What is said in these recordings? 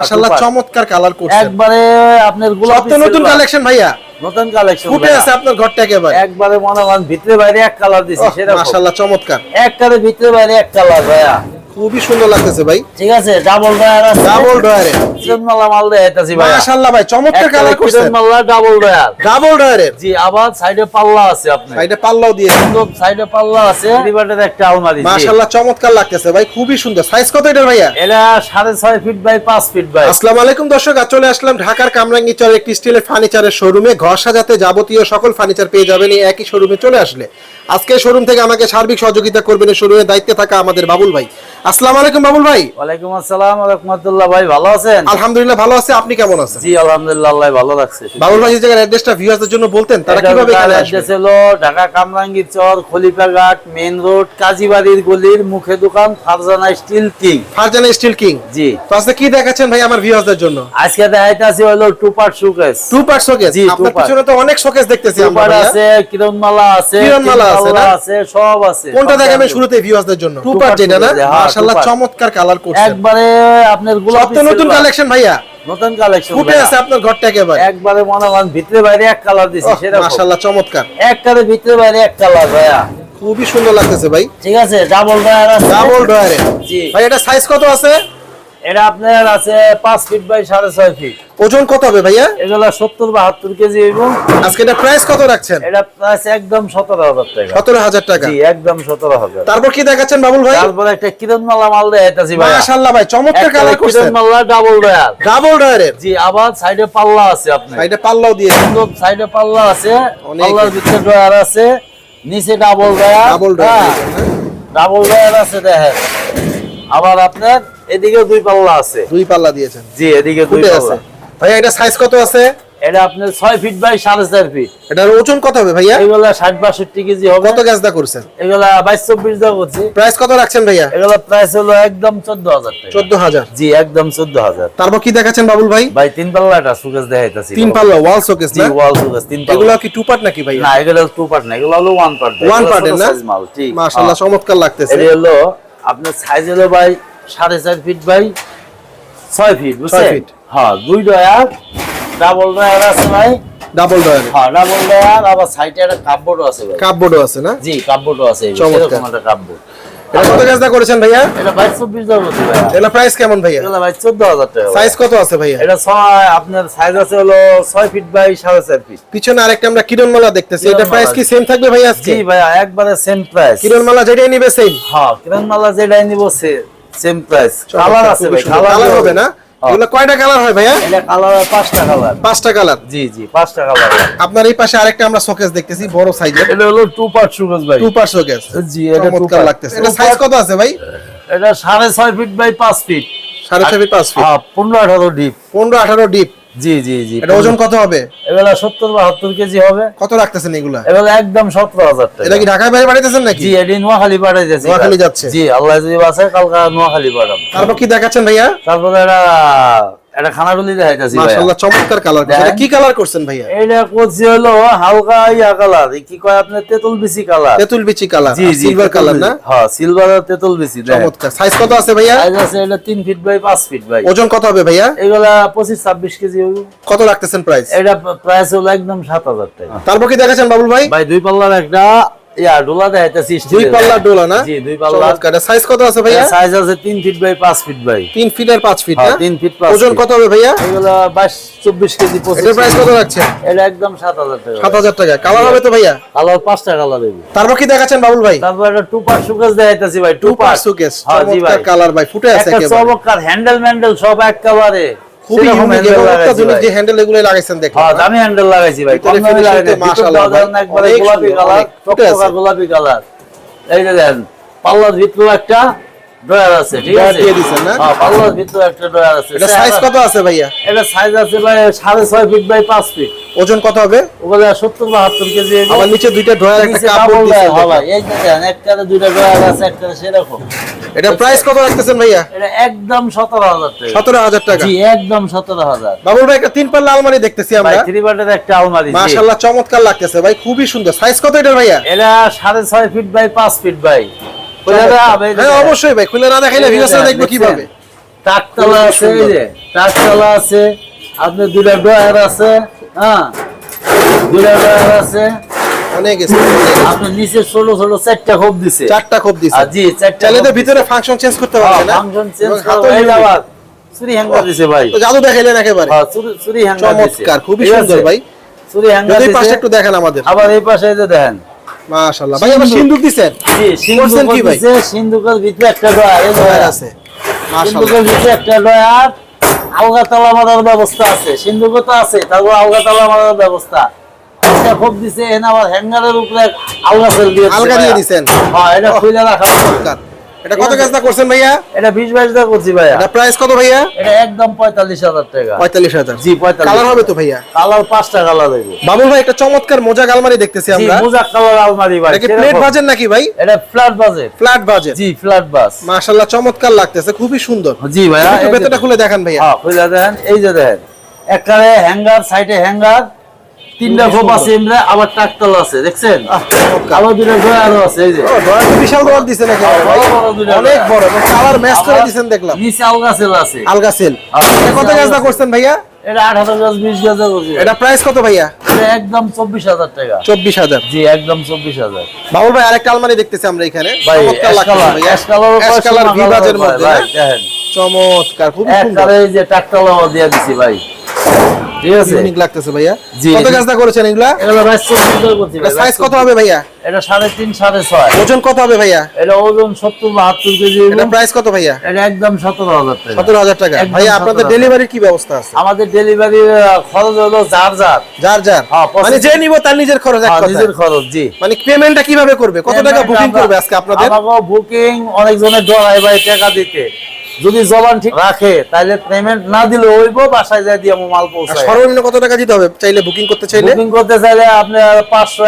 মাশাআল্লাহ চমৎকার কালার করছেন। একবারে আপনার গোলাপ সব নতুন কালেকশন ভাইয়া। নতুন কালেকশন ফুটে আছে আপনার ঘরটা একেবারে। একবারে মনে হয় ভিতরে বাইরে এক কালার দিছে সেটা মাশাআল্লাহ চমৎকার। একবারে ভিতরে বাইরে এক কালার ভাইয়া। খুবই সুন্দর লাগতেছে ভাই। ঠিক আছে ডাবল ডয়ার আছে। ডাবল ডয়ারে কিরণ মাল্লা মাল দেখাইতাছি ভাইয়া। মাশাআল্লাহ ভাই চমৎকার কালার ডাবল ডয়ার ডাবল ডয়ারে জি আবার সাইডে পাল্লা আছে আপনার। সাইডে পাল্লাও দিয়ে সুন্দর সাইডে পাল্লা আছে। রিবারের একটা আলমারি মাশাআল্লাহ চমৎকার লাগতেছে ভাই খুবই সুন্দর। সাইজ কত এটার ভাইয়া? এটা সাড়ে ছয় ফিট বাই পাঁচ ফিট বাই আসসালামু আলাইকুম দর্শক আজ চলে আসলাম ঢাকার কামরাঙ্গি চরের একটি স্টিলের ফার্নিচারের শোরুমে। ঘর সাজাতে যাবতীয় সকল ফার্নিচার পেয়ে যাবেন এই একই শোরুমে চলে আসলে। আজকে শোরুম থেকে আমাকে সার্বিক সহযোগিতা করবেন এই শোরুমের দায়িত্বে থাকা আমাদের বাবুল ভাই। আসসালামু আলাইকুম বাবুল ভাই। ওয়ালাইকুম আসসালাম রহমতুল্লাহ। ভাই ভালো আছেন? আলহামদুলিল্লাহ ভালো আছে। আপনি কেমন আছেন? জি আলহামদুলিল্লাহ আল্লাহ ভালো লাগছে বাবুল ভাই এই জায়গার অ্যাড্রেসটা ভিউয়ারদের জন্য বলতেন তারা কীভাবে এখানে আসবে? অ্যাড্রেস হলো ঢাকা কামরাঙ্গীর চর খলিফাঘাট মেইন রোড কাজীবাড়ির গলির মুখে দোকান Farzana steel king Farzana steel king জি। তো আজকে কি দেখাচ্ছেন ভাই আমার ভিউয়ারদের জন্য? আজকে দেখাইতেছি হলো two part showcase two part showcase জি, আপনার। পিছনে তো অনেক শোকেস দেখতেছি আমরা আছে কিরণমালা আছে কিরণমালা আছে? আছে সব আছে। কোনটা দেখাবেন। শুরুতে ভিউয়ারদের জন্য? টু পার্ট যেটা না? হ্যাঁ, মাশাআল্লাহ চমৎকার কালার করছেন একবারে আপনার সব গোলাপি তো নতুন কালেকশন ভাইয়া? নতুন কালেকশন ফুটে আছে আপনার ঘরটা একেবারে। একবারে মনে করেন ভিতরে বাইরে এক কালার দিছি সেটা মাশাআল্লাহ চমৎকার। একবারে ভিতরে বাইরে এক কালার ভাইয়া। খুবই সুন্দর লাগতেছে ভাই। ঠিক আছে ডাবল ডয়ার আছে। ডাবল ডয়ারে জি। ভাই এটা সাইজ কত আছে? এটা আপনার আছে পাঁচ ফিট বাই সাড়ে ছয় ফিট ওজন কত হবে ভাইয়া? এগুলা সত্তর বাহাত্তর কেজি এবং আজকে এটা প্রাইস কত রাখছেন? এটা প্রাইস একদম সতেরো হাজার টাকা। সতেরো হাজার টাকা। জি একদম সতেরো হাজার। তারপর কি দেখাচ্ছেন বাবুল ভাই? তারপরে একটা কিরণ মাল্লা মাল দেখাইতেছি ভাই মাশাআল্লাহ ভাই চমৎকার কালার কিরণ করছেন। মাল্লা ডাবল ডয়ার ডাবল ডয়ারের জি আবার সাইডে পাল্লা আছে আপনার। সাইডে পাল্লাও দিয়ে সুন্দর সাইডে পাল্লা আছে। পাল্লার ভিতরে ডয়ার আছে নিচে double drawer double drawer double drawer আছে দেখেন। আবার আপনার এদিকে দুই পাল্লা আছে। দুই পাল্লা দিয়েছেন। জি এদিকে দুই আছে পাল্লা। ভাইয়া এটা সাইজ কত আছে? এটা আপনার ছয় ফিট বাই সাড়ে চার ফিট এটার ওজন কত হবে ভাইয়া? এগুলা ষাট বাষট্টি কেজি হবে। কত গ্যাসদা করছেন? এগুলা বাইশ চব্বিশ দেওয়া করছি। প্রাইস কত রাখছেন ভাইয়া? এগুলা প্রাইস হলো একদম চোদ্দ হাজার টাকা। চোদ্দ হাজার? জি একদম চোদ্দ হাজার। তারপর কি দেখাচ্ছেন বাবুল ভাই? ভাই তিন পাল্লা এটা সুকেশ দেখাইতেছি। তিন পাল্লা ওয়াল শোকেস জি না ওয়াল সুকেশ তিন এগুলো পাল্লা কি টু পার্ট নাকি ভাইয়া? না এগুলো টু পার্ট না এগুলো হলো ওয়ান পার্ট ওয়ান পার্ট না? মাল ঠিক মাশাআল্লাহ চমৎকার লাগতেছে। এটা হলো আপনার সাইজ হলো ভাই সাড়ে চার ফিট বাই ছয় ফিট বুঝছেন? feet। হ্যাঁ দুই ডয়ার ডাবল ডয়ার আছে ভাই। Double drawer. হ্যাঁ ডাবল ডয়ার আবার সাইডে একটা কাপবোর্ডও আছে ভাই। কাপবোর্ডও আছে না? জি কাপবোর্ডও আছে এই যে, চমৎকার। সেরকম একটা কাপবোর্ড এটা কত গ্যাসদা করেছেন ভাইয়া? এটা বাইশ চব্বিশ দেওয়া ভাই এটা প্রাইস কেমন ভাইয়া? এগুলো ভাই চোদ্দ হাজার টাকা সাইজ কত আছে ভাইয়া? এটা ছয় আপনার সাইজ আছে হলো ছয় ফিট বাই সাড়ে চার ফিট পিছনে আরেকটা আমরা কিরণমালা দেখতেছি। এটা প্রাইস কি সেম থাকবে ভাইয়া আজকে? জি ভাইয়া একবারে সেম প্রাইস কিরণমালা যেটাই নিবে সেম হ্যাঁ কিরণ মালা যেটাই নিব সেম প্রাইস কালার আছে ভাই কালার হবে। না? হ্যাঁ। এগুলো কয়টা কালার হয় ভাইয়া? এটা কালার পাঁচটা কালার পাঁচটা কালার জি জি পাঁচটা কালার আপনার এই পাশে আরেকটা আমরা শোকেস দেখতেছি বড় সাইজের এটা হলো টু পার্ট সুগজ ভাই। টু পার্ট শোকেস জি এটা টু চমৎকার লাগতেছে। এটা সাইজ কত আছে ভাই? এটা সাড়ে ছয় ফিট বাই পাঁচ ফিট সাড়ে ছয় ফিট পাঁচ ফিট হ্যাঁ পনেরো আঠারো ডিপ পনেরো আঠারো ডিপ জি জি জি। এটা ওজন কত হবে? এগুলা সত্তর বাহাত্তর কেজি হবে। কত রাখতেছেন এগুলা? এবেলা একদম সতেরো হাজার টাকা। এটা কি ঢাকায় বাইরে পাঠাইতেছেন নাকি? জি এডি নোয়াখালী পাঠাই যাচ্ছে নোয়াখালী যাচ্ছে। জি আল্লাহ যদি বাসে কালকা নোয়াখালী পাঠাম তারপর কি দেখাচ্ছেন ভাইয়া? তারপর এটা এটা খানাগুলি দেখাইতেছি মাশাআল্লাহ চমৎকার কালার এটা কি কালার করছেন ভাইয়া? করছি হলো হালকা ইয়া কালার কি কয় আপনার তেতুল বিচি কালার তেতুল বিচি কালার সিলভার কালার না? হ্যাঁ সিলভার আর তেতুল বিচি চমৎকার। সাইজ কত আছে ভাইয়া? সাইজ আছে এটা তিন ফিট বাই পাঁচ ফিট ভাই। ওজন কত হবে ভাইয়া? এগুলা পঁচিশ ছাব্বিশ কেজি হবে কত রাখতেছেন প্রাইস এটা প্রাইস হলো একদম সাত হাজার টাকা। তারপর কি দেখাচ্ছেন বাবুল ভাই? ভাই দুই পাল্লার একটা ইয়া ডোলা দেখাইতেছি দুই পাল্লা ডোলা না? জি দুই পাল্লা। চমৎকার। সাইজ কত আছে ভাইয়া? সাইজ আছে তিন ফিট বাই পাঁচ ফিট ভাই তিন ফিট আর পাঁচ ফিট না? তিন ফিট পাঁচ ওজন কত হবে ভাইয়া? এগুলা কেজি পঁচিশ এটার প্রাইস কত কেজি। রাখছেন? এটা একদম সাত হাজার টাকা। সাত হাজার টাকা। কালার হবে তো ভাইয়া? কালার পাঁচটা কালার দেবো তারপর কি দেখাচ্ছেন বাবুল ভাই? তারপর টু পার্ট সুকেস দেখাইতেছি ভাই টু পার সুকেস হ্যাঁ, জি ভাই। কালার ভাই ফুটে আছে একটা চমৎকার হ্যান্ডেল ম্যান্ডেল সব একেবারে। খুবই ইউনিক এবং অত্যাধুনিক যে হ্যান্ডেল এগুলো লাগাইছেন দেখুন হ্যাঁ দামি হ্যান্ডেল লাগাইছি ভাই। কম ভিতরে দামি finishing লাগাই তো নাই। ভিতর মাশাআল্লাহ ভাই। গোলাপি কালার অনেক ফুটে টকটকা গোলাপি কালার এই যে দেন পাল্লার ভিতরে একটা ড্রয়ার আছে ঠিক আছে? দিয়ে দিছেন না? হ্যাঁ পাল্লার ভিতরে একটা ড্রয়ার আছে। এটা সাইজ কত আছে ভাইয়া? এটা সাইজ আছে ভাই সাড়ে ছয় ফিট বাই পাঁচ ফিট ওজন কত হবে? ওগুলো সত্তর বাহাত্তর কেজি। আবার নিচে দুইটা ড্রয়ার একটা কাপড় হ্যাঁ ভাই, এই দেখেন, একটাতে দুইটা ড্রয়ার আছে, একটাতে সেরকম। এটা প্রাইস কত রাখতেছেন ভাইয়া? এটা একদম সতেরো হাজার টাকা। সতেরো হাজার টাকা। জি একদম সতেরো হাজার। বাবুল ভাই একটা তিন পাল্লা আলমারি দেখতেছি ভাই থ্রি বাটের একটা আলমারি। মাশাআল্লাহ চমৎকার লাগতেছে ভাই খুবই সুন্দর। সাইজ কত এটা ভাইয়া? এটা সাড়ে ছয় ফিট বাই পাঁচ ফিট বাই খুলে হবে, হ্যাঁ অবশ্যই ভাই খুলে না দেখাইলে ভিউয়ার্সরা দেখব কীভাবে। খুবই আছে এই যে টাকতলা আছে আপনার দুটা ড্রয়ার আছে হ্যাঁ। দুটা ড্রয়ার আছে। অনেক আপনার নিচে ছোট ছোট চারটা খোপ দিছে। চারটা খোপ দিছে। জি চারটা চাইলে তো খোপ ভিতরে ফাংশন চেঞ্জ করতে পারবে না? ফাংশন চেঞ্জ এবং করা হাতেও এই unit। আবার চুরি হ্যাঙ্গার দিছে ভাই। তো জাদু দেখাইলেন একেবারে। হ্যাঁ চুরি চুরি হ্যাঙ্গার দিছে। চমৎকার খুবই সুন্দর ভাই। চুরি হ্যাঙ্গার যদি দিছে। পাশে একটু দেখেন আমাদের। আবার এই পাশে যে দেখেন। মাশাআল্লাহ। ভাই আবার সিন্দুক। সিন্দুক দিছেন জি করছেন কি ভাই? দিছে সিন্ধুকের ভিতরে একটা ড্রয়ার ডয়ার আছে। মাশাআল্লাহ। ভিতরে একটা ড্রয়ার আলগা তালা মারার ব্যবস্থা আছে সিন্ধুকতা আছে তারপর আলগা তালা মারার ব্যবস্থা একটা খোপ দিছে এনে আবার হ্যাঙ্গারের উপরে আলগা সেল দিয়ে আলগা। দিছেন হ্যাঁ এটা খুলে রাখা আছে। এটা কত গাছটা করছেন ভাইয়া? এটা টাকা করছি ভাইয়া। এটা প্রাইস কত ভাইয়া? এটা একদম পঁয়তাল্লিশ হাজার টাকা। পঁয়তাল্লিশ হাজার। জি পঁয়তাল্লিশ। কালার হবে তো ভাইয়া? কালার পাঁচটা কালার দেবো বাবুল ভাই একটা চমৎকার মোজা আলমারি দেখতেছি জি আমরা। মোজাক কালার আলমারি ভাই এটা প্লেট বাজেন নাকি ভাই? এটা ফ্ল্যাট বাজেট। Flat budget. জি ফ্ল্যাট বাস। মাশাআল্লাহ চমৎকার লাগতেছে খুবই সুন্দর। জি ভাইয়া একটু ভেতরটা খুলে দেখান ভাইয়া। হ্যাঁ খুলে দেন এই যে দেখেন একবারে হ্যাঙ্গার সাইডে হ্যাঙ্গার। তিনটা খোপ আছে আবার টাকতল আছে দেখছেন। আবার দুটো ড্রয়ারও আছে এই যে। ড্রয়ার বিশাল ড্রয়ার দিছেন একেবারে ভাই। বড় বড় দুইটা অনেক বড় এবং কালার ম্যাচ করে দিছেন দেখলাম। নিচে আছে। আলগা সেল। কত গাছটা করছেন ভাইয়া? এটা আঠারো গাছ বিশ গাছ করছি এটা প্রাইস কত ভাইয়া? একদম চব্বিশ হাজার টাকা। চব্বিশ হাজার। জি একদম চব্বিশ হাজার। বাবুল ভাই আরেকটা আলমারি দেখতেছি আমরা এখানে। ভাই ash colour ash colour ash colour ভিভাজের মধ্যে দেখেন। চমৎকার খুবই সুন্দর। এই যে টাকতলা দিয়ে দিছি ভাই। ঠিক আছে। ইউনিক লাগতেছে ভাইয়া। কত গাছটা করেছেন এগুলা? এগুলো ভাই করছি সাইজ কত হবে ভাইয়া? এটা সাড়ে তিন সাড়ে ছয়। ওজন কত হবে ভাইয়া? এটা ওজন সত্তর বাহাত্তর কেজি এটা প্রাইস কত ভাইয়া? এটা একদম সতেরো হাজার টাকা। সতেরো হাজার টাকা। একদম ভাইয়া আপনাদের 17,000 ডেলিভারির কি ব্যবস্থা আছে? আমাদের ডেলিভারি খরচ হলো যার যার। যার যার। হ্যাঁ, মানে যে নিব তার নিজের খরচ এক হ্যাঁ, কথায়। নিজের খরচ জি। মানে পেমেন্টটা কীভাবে করবে? কত টাকা বুকিং করবে আজকে আপনাদের? আমাকেও বুকিং অনেকজনের ডরাই ভাই টাকা দিতে। যদি জবান ঠিক রাখে তাহলে পেমেন্ট না দিলে হইব বাসায় যাই দিয়ে মাল পৌঁছায়। সর্বনিম্ন কত টাকা দিতে হবে? চাইলে বুকিং করতে চাইলে? বুকিং করতে চাইলে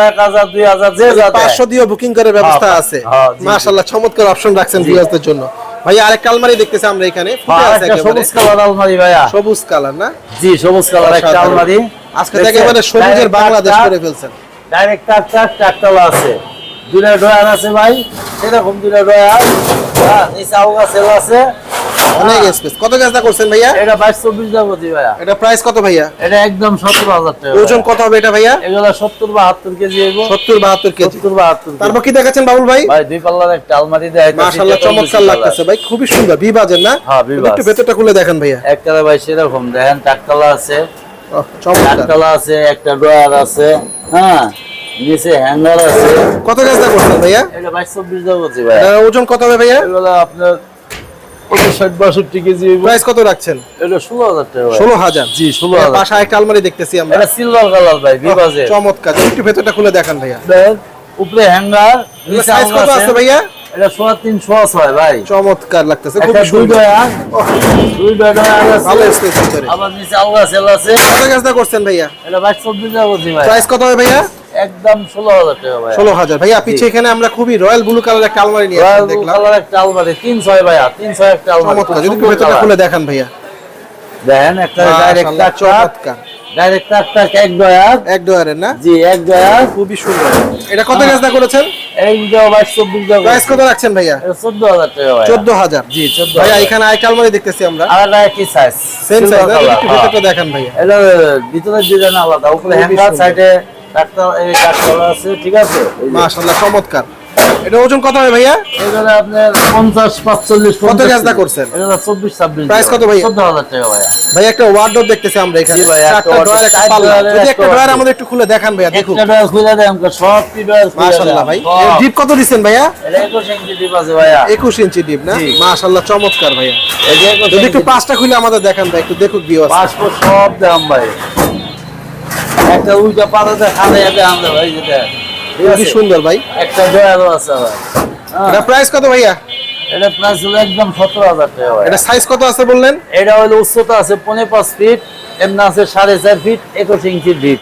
এক হাজার দুই হাজার যে যা দেয়। পাঁচশো দিয়ে বুকিং করার ব্যবস্থা হ্যাঁ, আছে। হ্যাঁ। মাশাআল্লাহ চমৎকার অপশন রাখছেন ভিউয়ারদের জন্য। ভাইয়া আরেকটা আলমারি দেখতেছি আমরা এখানে। হ্যাঁ, সবুজ কালার আলমারি ভাইয়া। সবুজ কালার না? জি সবুজ কালার একটা আলমারি। আজকে তো মানে সবুজের বাংলাদেশ করে ফেলছেন। ডাইরেক্ট টাক টাক টাকতলা আছে। দুটা ড্রয়ার আছে ভাই। এরকম দুটা ড্রয়ার। হ্যাঁ নিচে আউগা সেল আছে। অনেক হ্যাঁ, স্পেস কত গাছটা করছেন ভাইয়া? এটা বাইশ চব্বিশ টাকা করছি ভাইয়া। এটা প্রাইস কত ভাইয়া? এটা একদম সত্তর হাজার টাকা। ওজন কত হবে এটা ভাইয়া? এগুলো সত্তর বাহাত্তর কেজি কেজি। তারপর কি দেখাচ্ছেন বাবুল ভাই? ভাই দুই পাল্লার একটা আলমারি দেয় মাশাআল্লাহ চমৎকার লাগতেছে ভাই খুবই সুন্দর বিবাজের না? হ্যাঁ। একটু ভেতরটা খুলে দেখেন ভাইয়া। একটা ভাই সেরকম। দেখেন টাকতলা আছে। চমৎকার। টাকতলা আছে একটা ড্রয়ার আছে হ্যাঁ। নিচে হ্যাঙ্গার আছে। কত গাছটা করছেন ভাইয়া? এটা করছি ভাই। ওজন কত হবে ভাইয়া? এগুলো আপনার কেজি প্রাইস কত রাখছেন? এটা ষোলো হাজার টাকা ষোলো হাজার? জি ষোলো হাজার। পাশে একটা আলমারি দেখতেছি আমরা। এটা সিলভার কালার ভাই বিবাজে চমৎকার। একটু ভেতরটা খুলে দেখান ভাইয়া। উপরে হ্যাঙ্গার সাইজ কত আছে। আছে। ভাইয়া? এটা সোয়া তিন সোয়া ছয় ভাই। চমৎকার লাগতেছে একটা সুন্দর। দুই ডয়ার ভালো স্পেস আবার নিচে আলগা সেল আছে। কত গাছটা করছেন ভাইয়া? এটা বাইশ চব্বিশ টাকা করছি ভাই। প্রাইস কত হবে ভাইয়া? একদম ষোলো হাজার টাকা ভাই ষোলো হাজার ভাইয়া পিছিয়ে এখানে আমরা খুবই রয়্যাল ব্লু কালার একটা আলমারি নিয়ে রয়্যাল ব্লু কালার একটা আলমারি তিন ছয় ভাইয়া তিন ছয় একটা আলমারি যদি ভেতরটা খুলে দেখান ভাইয়া। দেখেন একটা ডাইরেক্ট চমৎকার। ডাইরেক্ট টাকা এক ডয়ার এক ডয়ারের না? জি এক ডয়ার খুবই সুন্দর। এটা কত হ্যাঁ। করেছেন? এই যে বাইশ চব্বিশ টাকা প্রাইস কত রাখছেন ভাইয়া? এটা চোদ্দ হাজার টাকা ভাই চোদ্দ হাজার জি চোদ্দ ভাইয়া এখানে আরেকটা আলমারি দেখতেছি আমরা। একটা একই সাইজ সেম সাইজ একটু ভেতরটা দেখান ভাইয়া। এটা ভিতরের ডিজাইন আলাদা উপরে হ্যাঙ্গার সাইডে ডাক্তার এই ডাক্তার আছে ঠিক আছে? মাশাআল্লাহ চমৎকার। এটা ওজন কত হবে ভাইয়া? এগুলো আপনার কত করছেন? কত টাকা ভাই একটা ওয়ার্ডরোব দেখতেছি আমরা এখানে। জি ভাই, একটা ড্রয়ার একটা পাল্লা। যদি একটা একটা ড্রয়ার আমাদের একটু খুলে দেখান ভাইয়া দেখুন। একটা ডয়ার খুলে দেয় আমাকে সব ডয়ার মাশাআল্লাহ ভাই। ডিপ কত ভাইয়া? এটা একুশ ইঞ্চি ডিপ আছে ভাইয়া। একুশ ইঞ্চি ডিপ না। মাশাআল্লাহ চমৎকার ভাইয়া। এই যে যদি একটু পাঁচটা খুলে আমাদের দেখান ভাই একটু দেখুক সব দাম ভাই। একটা উল্টা পাতাতে খালে এতে আনতে ভাই যেটা খুবই সুন্দর ভাই। একটা ডয়ারও আছে ভাই। হ্যাঁ, এটা প্রাইস কত ভাইয়া? এটা প্রাইস হলো একদম সতেরো হাজার টাকা এটা সাইজ কত আছে বললেন? এটা হলো উচ্চতা আছে পনেরো পাঁচ ফিট এমনি আছে সাড়ে চার ফিট একুশ ইঞ্চি ডিপ